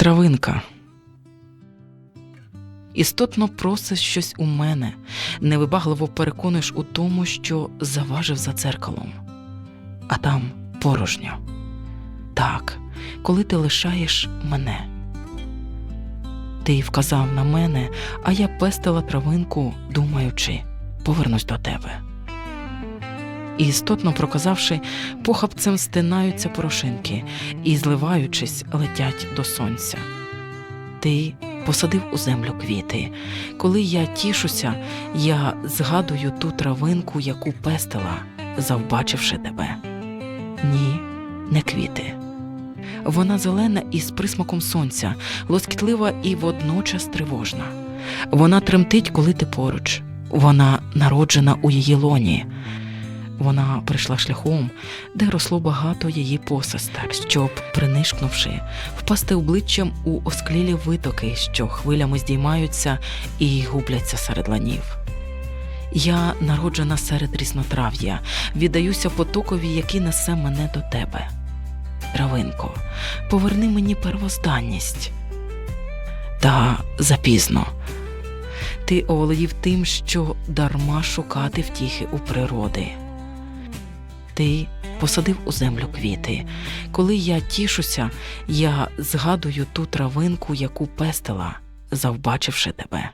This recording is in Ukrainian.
травинка. Істотно просиш щось у мене, невибагливо переконуєш у тому, що заважив за дзеркалом, а там порожньо. Так, коли ти лишаєш мене. Ти вказав на мене, а я пестила травинку, думаючи, повернусь до тебе. І істотно проказавши, похапцем стинаються порошинки і, зливаючись, летять до сонця. Ти посадив у землю квіти. Коли я тішуся, я згадую ту травинку, яку пестила, завбачивши тебе. Ні, не квіти. Вона зелена і з присмаком сонця, лоскітлива і водночас тривожна. Вона тремтить, коли ти поруч. Вона народжена у її лоні. Вона прийшла шляхом, де росло багато її посестер, щоб, принишкнувши, впасти обличчям у осклілі витоки, що хвилями здіймаються і губляться серед ланів. Я народжена серед різнотрав'я, віддаюся потокові, який несе мене до тебе. Травинко, поверни мені первозданність. Та запізно. Ти оволодів тим, що дарма шукати втіхи у природи. Ти посадив у землю квіти. Коли я тішуся, я згадую ту травинку, яку пестила, завбачивши тебе.